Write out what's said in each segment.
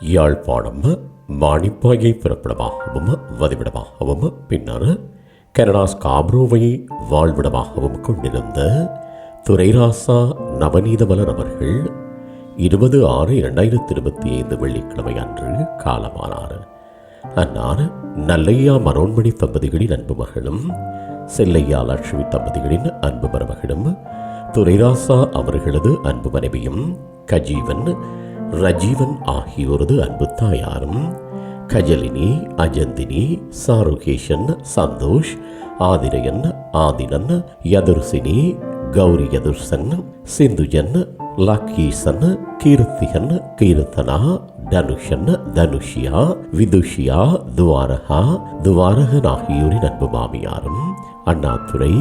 யாழ்ப்பாணம் மாணிப்பாயை பிறப்பிடமாகவும் வதிவிடமாகவும் பின்னர் கனடாஸ் காப்ரோவை வாழ்விடமாகவும் கொண்டிருந்த துரைராசா நவநீதமலர் அவர்கள் இருபது ஆறு இரண்டாயிரத்தி இருபத்தி ஐந்து வெள்ளிக்கிழமை அன்று காலமானார். அன்னார் நல்லையா மனோன்மணி தம்பதிகளின் அன்பு மகளும் செல்லையா லட்சுமி தம்பதிகளின் அன்பு மருமகளும் துரைராசா அவர்களது அன்பு மனைவியும் கஜீவன் ரஜீவன் ஆகியோரது அன்பு தாயாரும் கஜலினி அஜந்தினி சாருகேஷன் சந்தோஷ் ஆதிரையன் ஆதினன் யதுர்சினி கௌரி யதுர்சன் சிந்துஜன் லக்கீசன் கீர்த்திகன் கீர்த்தனா தனுஷன் தனுஷியா விதுஷியா துவாரகா துவாரகன் ஆகியோரின் அன்பு மாமியாரும் அண்ணாதுரை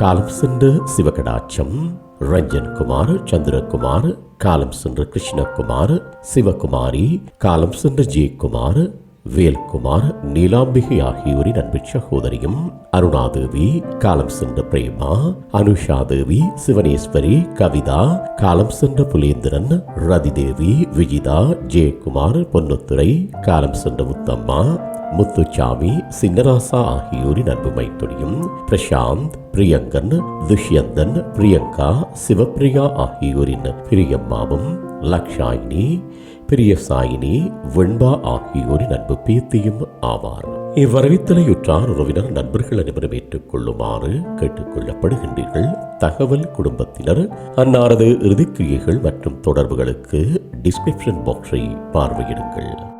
காலம் சென்ற சிவகடாட்சம் ரஞ்சன் குமார் சந்திரகுமார் காலம் சென்ற கிருஷ்ணகுமார் சிவகுமாரி காலம் சென்ற ஜெயக்குமார் வேல்குமார் நீலாம்பிகை ஆகியோரின் அன்பு சகோதரியும் அருணாதேவி காலம் சென்ற பிரேமா அனுஷா தேவி சிவனேஸ்வரி கவிதா காலம் சென்ற புலேந்திரன் ரதிதேவி விஜிதா ஜெயக்குமார் பொன்னுத்துறை காலம் சென்ற முத்தம்மா முத்துச்சாமி சின்னராசா ஆகியோரின் அன்பு மைத்துடியும் பிரசாந்த் பிரியங்கன் துஷ்யந்தன் பிரியங்கா சிவப்பிரியா ஆகியோரின் பிரியம்மாவும் லக்ஷாயினி பிரியசாயினி வெண்பா ஆகியோரின் அன்பு பேத்தியும் ஆவார். இவ்வரவித்தலையுற்றார் உறவினர் நண்பர்கள் அனைவரும் ஏற்றுக்கொள்ளுமாறு கேட்டுக்கொள்ளப்படுகின்றீர்கள். தகவல் குடும்பத்தினர் அன்னாரது இறுதிக்கிரியைகள் மற்றும் தொடர்புகளுக்கு டிஸ்கிரிப்ஷன் பாக்ஸை பார்வையிடுங்கள்.